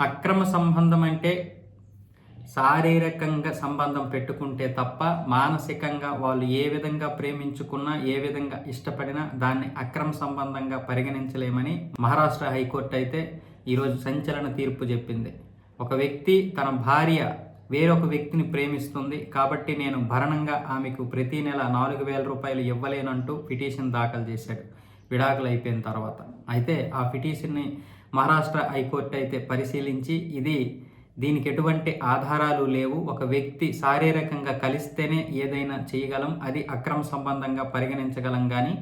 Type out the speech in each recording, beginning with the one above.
అక్రమ సంబంధం అంటే శారీరకంగా సంబంధం పెట్టుకుంటే తప్ప మానసికంగా వాళ్ళు ఏ విధంగా ప్రేమించుకున్నా ఏ విధంగా ఇష్టపడినా దాన్ని అక్రమ సంబంధంగా పరిగణించలేమని మహారాష్ట్ర హైకోర్టు అయితే ఈరోజు సంచలన తీర్పు చెప్పింది. ఒక వ్యక్తి తన భార్య వేరొక వ్యక్తిని ప్రేమిస్తుంది కాబట్టి నేను భరణంగా ఆమెకు ప్రతి నెల నాలుగు వేల రూపాయలు ఇవ్వలేనంటూ పిటిషన్ దాఖలు చేశాడు. విడాకులు అయిపోయిన తర్వాత. అయితే ఆ పిటిషన్ని మహారాష్ట్ర హైకోర్టు అయితే పరిశీలించి ఇది దీనికి ఎటువంటి ఆధారాలు లేవు. ఒక వ్యక్తి శారీరకంగా కలిస్తేనే ఏదైనా చేయగలం. అది అక్రమ సంబంధంగా పరిగణించగలం కానీ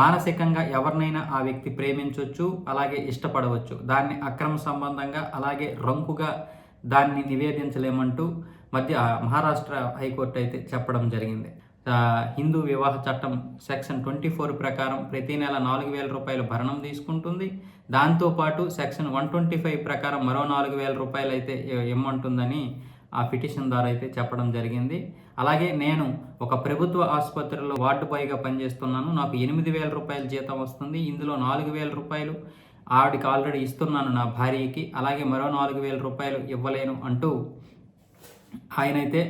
మానసికంగా ఎవరినైనా ఆ వ్యక్తి ప్రేమించవచ్చు అలాగే ఇష్టపడవచ్చు. దాన్ని అక్రమ సంబంధంగా అలాగే రంకుగా దాన్ని నివేదించలేమంటూ మధ్య మహారాష్ట్ర హైకోర్టు అయితే చెప్పడం జరిగింది. హిందూ వివాహ చట్టం సెక్షన్ ట్వంటీ ఫోర్ ప్రకారం ప్రతి నెల నాలుగు వేల రూపాయలు భరణం తీసుకుంటుంది. దాంతోపాటు సెక్షన్ వన్ ట్వంటీ ఫైవ్ ప్రకారం మరో నాలుగు వేల రూపాయలు అయితే ఇమ్మంటుందని ఆ పిటిషన్ ద్వారా అయితే చెప్పడం జరిగింది. అలాగే నేను ఒక ప్రభుత్వ ఆసుపత్రిలో వార్డు బాయ్గా పనిచేస్తున్నాను. నాకు ఎనిమిది వేల రూపాయల జీతం వస్తుంది. ఇందులో నాలుగు వేల రూపాయలు ఆవిడకి ఆల్రెడీ ఇస్తున్నాను నా భార్యకి. అలాగే మరో నాలుగు వేల రూపాయలు ఇవ్వలేను అంటూ ఆయనైతే అయితే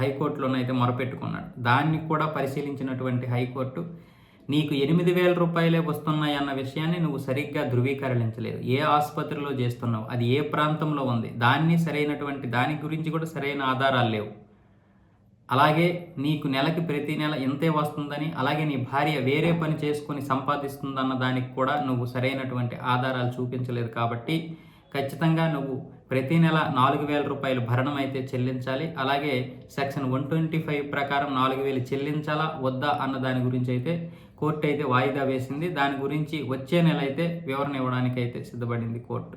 హైకోర్టులోనైతే మొరపెట్టుకున్నాడు. దాన్ని కూడా పరిశీలించినటువంటి హైకోర్టు నీకు ఎనిమిది వేల రూపాయలే వస్తున్నాయి అన్న విషయాన్ని నువ్వు సరిగ్గా ధృవీకరించలేదు. ఏ ఆసుపత్రిలో చేస్తున్నావు? అది ఏ ప్రాంతంలో ఉంది? దాన్ని సరైనటువంటి దాని గురించి కూడా సరైన ఆధారాలు లేవు. అలాగే నీకు నెలకి ప్రతి నెల ఇంతే వస్తుందని అలాగే నీ భార్య వేరే పని చేసుకొని సంపాదిస్తుందన్న దానికి కూడా నువ్వు సరైనటువంటి ఆధారాలు చూపించలేదు కాబట్టి ఖచ్చితంగా నువ్వు ప్రతి నెల నాలుగు వేల రూపాయలు భరణం అయితే చెల్లించాలి. అలాగే సెక్షన్ వన్ ట్వంటీ ఫైవ్ ప్రకారం నాలుగు వేలు చెల్లించాలా వద్దా అన్న దాని గురించి అయితే కోర్టు అయితే వాయిదా వేసింది. దాని గురించి వచ్చే నెల అయితే వివరణ ఇవ్వడానికి అయితే సిద్ధపడింది కోర్టు.